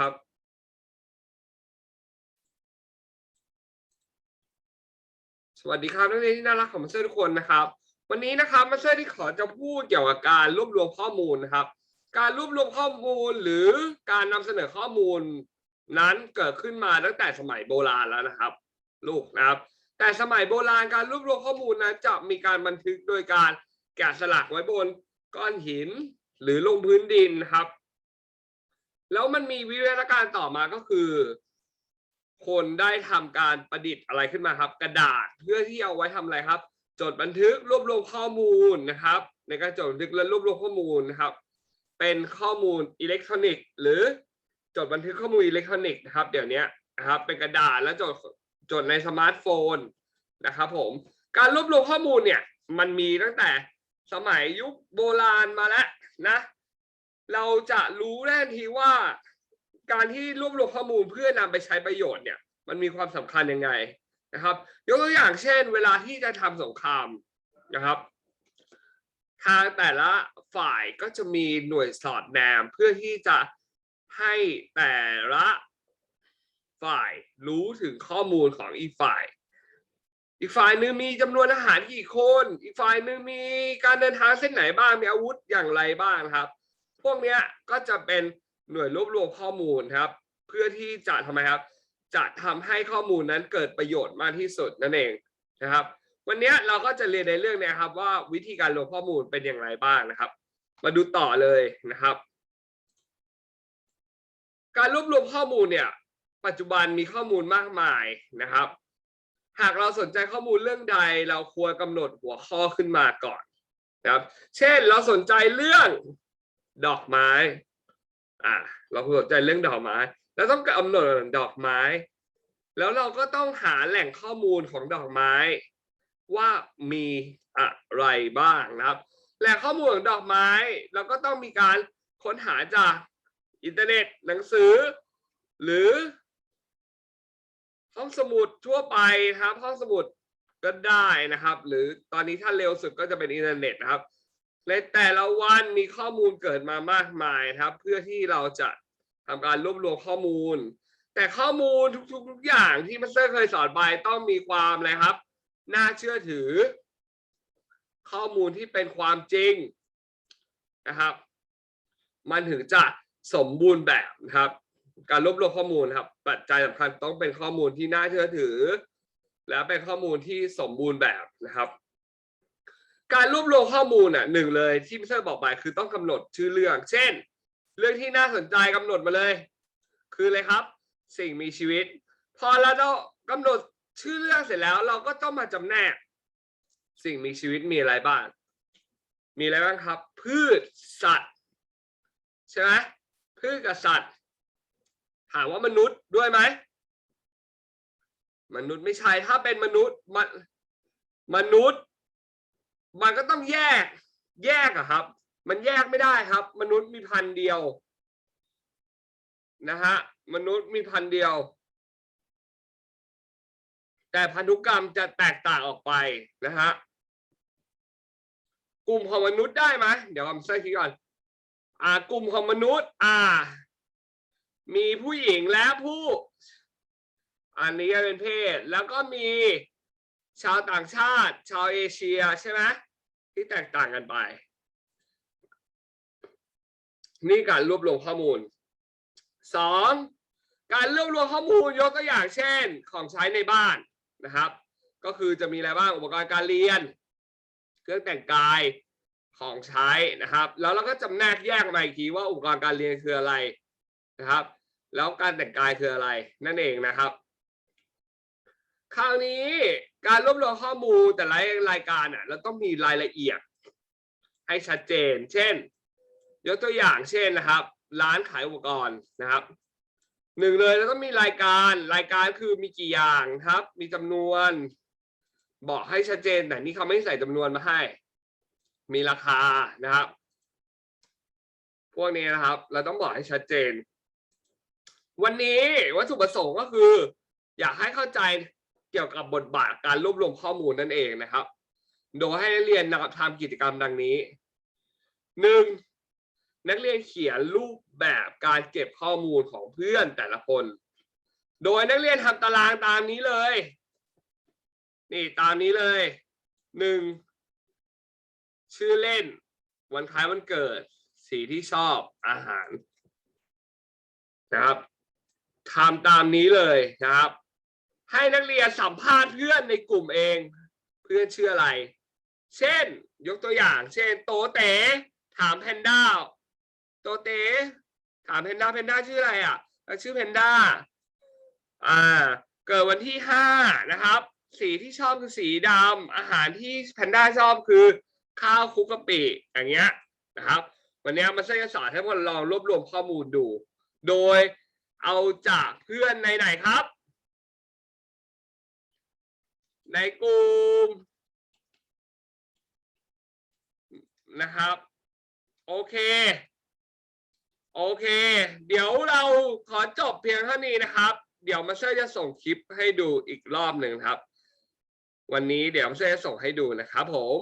ครับ สวัสดีครับนักเรียนที่น่ารักของมาสเตอร์ทุกคนนะครับ วันนี้นะครับมาสเตอร์ที่ขอจะพูดเกี่ยวกับการรวบรวมข้อมูลนะครับ การรวบรวมข้อมูลหรือการนำเสนอข้อมูล นั้นเกิดขึ้นมาตั้งแต่สมัยโบราณแล้วนะครับ ลูกนะครับ แต่สมัยโบราณการรวบรวมข้อมูลนั้นจะมีการบันทึกโดยการแกะสลักไว้บนก้อนหินหรือลงพื้นดินนะครับ แล้วมันมีวิวัฒนาการต่อมาก็คือ คนได้ทำการประดิษฐ์อะไรขึ้นมาครับ กระดาษเพื่อที่เอาไว้ทำอะไรครับ จดบันทึกรวบรวมข้อมูลนะครับ ในการจดบันทึกและรวบรวมข้อมูลนะครับ เป็นข้อมูลอิเล็กทรอนิกส์ หรือจดบันทึกข้อมูลอิเล็กทรอนิกส์นะครับ เดี๋ยวนี้นะครับ เป็นกระดาษแล้วจดจดในสมาร์ทโฟนนะครับ ผมการรวบรวมข้อมูลเนี่ยมันมีตั้งแต่สมัยยุคโบราณมาแล้วนะ เราจะรู้แน่ทีว่า การที่รวบรวมข้อมูลเพื่อนำไปใช้ประโยชน์เนี่ย มันมีความสำคัญยังไงนะครับ ยกตัวอย่างเช่น เวลาที่จะทำสงครามนะครับ ทางแต่ละฝ่ายก็จะมีหน่วยสอดแนมเพื่อที่จะให้แต่ละฝ่ายรู้ถึงข้อมูลของอีกฝ่าย อีกฝ่ายหนึ่งมีจำนวนทหารกี่คน อีกฝ่ายหนึ่งมีการเดินทางเส้นไหนบ้าง มีอาวุธอย่างไรบ้างครับ พวกเนี้ยก็จะเป็นหน่วยรวบรวมข้อมูลครับ เพื่อที่จะทำไมครับจะทำให้ข้อมูลนั้นเกิดประโยชน์มากที่สุดนั่นเองนะครับ วันนี้เราก็จะเรียนในเรื่องนี้ครับว่าวิธีการรวมข้อมูลเป็นอย่างไรบ้างนะครับ มาดูต่อเลยนะครับ การรวบรวมข้อมูลเนี่ยปัจจุบันมีข้อมูลมากมายนะครับ หากเราสนใจข้อมูลเรื่องใดเราควรกำหนดหัวข้อขึ้นมาก่อนนะครับ เช่นเราสนใจเรื่อง ดอกไม้ อ่า เราสนใจเรื่องดอกไม้ แล้วต้องกำหนดดอกไม้ แล้วเราก็ต้องหาแหล่งข้อมูลของดอกไม้ ว่ามีอะไรบ้างนะครับ แหล่งข้อมูลของดอกไม้ เราก็ต้องมีการค้นหาจากอินเทอร์เน็ตหนังสือ หรือห้องสมุดทั่วไปครับห้องสมุดก็ได้นะครับ หรือตอนนี้ถ้าเร็วสุดก็จะเป็นอินเทอร์เน็ตนะครับ ในแต่ละวันมีข้อมูลเกิดมามากมายครับ เพื่อที่เราจะทำการรวบรวมข้อมูล แต่ข้อมูลทุกๆทุกอย่างที่มัสเตอร์เคยสอนไปต้องมีความอะไรครับ น่าเชื่อถือ ข้อมูลที่เป็นความจริงนะครับ มันถึงจะสมบูรณ์แบบนะครับ การรวบรวมข้อมูลครับ ปัจจัยสำคัญต้องเป็นข้อมูลที่น่าเชื่อถือ และเป็นข้อมูลที่สมบูรณ์แบบนะครับ การรวบรวมข้อมูลอะหนึ่งเลยที่มิสเตอร์บอกไปคือต้องกำหนดชื่อเรื่อง เช่น เรื่องที่น่าสนใจกำหนดมาเลย คืออะไรครับ สิ่งมีชีวิต พอเราเรากำหนดชื่อเรื่องเสร็จแล้ว เราก็ต้องมาจำแนก สิ่งมีชีวิตมีอะไรบ้างมีอะไรบ้างครับ พืชสัตว์ใช่ไหมพืชกับสัตว์ถามว่ามนุษย์ด้วยไหมมนุษย์ไม่ใช่ถ้าเป็นมนุษย์มมนุษย์ มันก็ต้องแยก แยกอะครับ มันแยกไม่ได้ครับ มนุษย์มีพันเดียวนะฮะมนุษย์มีพันเดียว แต่พันธุกรรมจะแตกต่างออกไปนะฮะกลุ่มของมนุษย์ได้ไหมเดี๋ยวผมเซิร์ชคิดก่อนอ่ากลุ่มของมนุษย์ อ่า มีผู้หญิงและผู้ อันนี้เป็นเพศ แล้วก็มี ชาวต่างชาติ ชาวเอเชียใช่ไหมที่แตกต่างกันไป นี่การรวบรวมข้อมูลสองการรวบรวมข้อมูลยกตัวอย่างเช่นของใช้ในบ้านนะครับ ก็คือจะมีอะไรบ้างอุปกรณ์การเรียน เครื่องแต่งกายของใช้นะครับ แล้วเราก็จำแนกแยกมาอีกทีว่าอุปกรณ์การเรียนคืออะไรนะครับ แล้วการแต่งกายคืออะไรนั่นเองนะครับ คราวนี้การรวบรวมข้อมูลแต่ละรายการอะเราต้องมีรายละเอียด ให้ชัดเจน เช่น ยกตัวอย่างเช่นนะครับ ร้านขายอุปกรณ์นะครับหนึ่งเลยเราต้องมีรายการรายการคือมีกี่อย่างครับ มีจำนวน บอกให้ชัดเจนแต่นี่เขาไม่ใส่จำนวนมาให้ มีราคานะครับ พวกนี้นะครับ เราต้องบอกให้ชัดเจน วันนี้วัตถุประสงค์ก็คือ อยากให้เข้าใจ เกี่ยวกับบทบาทการรวบรวมข้อมูลนั่นเองนะครับ โดยให้นักเรียนนะครับทำกิจกรรมดังนี้หนึ่งนักเรียนเขียนรูปแบบการเก็บข้อมูลของเพื่อนแต่ละคน โดยนักเรียนทำตารางตามนี้เลย นี่ตามนี้เลยหนึ่งชื่อเล่น วันคล้ายวันเกิด สีที่ชอบอาหารนะครับทำตามนี้เลยนะครับ ให้นักเรียนสัมภาษณ์เพื่อนในกลุ่มเอง เพื่อนชื่ออะไร เช่น ยกตัวอย่าง เช่น โตเต๋ถามแพนด้าโตเต๋ถามแพนด้าแพนด้าชื่ออะไรอะชื่อแพนด้าอ่า เกิดวันที่ห้านะครับ สีที่ชอบคือสีดำอาหารที่แพนด้าชอบคือข้าวคุกกะปิอย่างเงี้ยนะครับ วันนี้มาช่วยสอนให้พวกเราลองรวบรวมข้อมูลดู โดยเอาจากเพื่อนในไหนครับ ในกลุ่มนะครับ โอเค โอเค เดี๋ยวเราขอจบเพียงเท่านี้นะครับ เดี๋ยวมาช่วยจะส่งคลิปให้ดูอีกรอบหนึ่งครับ วันนี้เดี๋ยวมาช่วยจะส่งให้ดูนะครับผม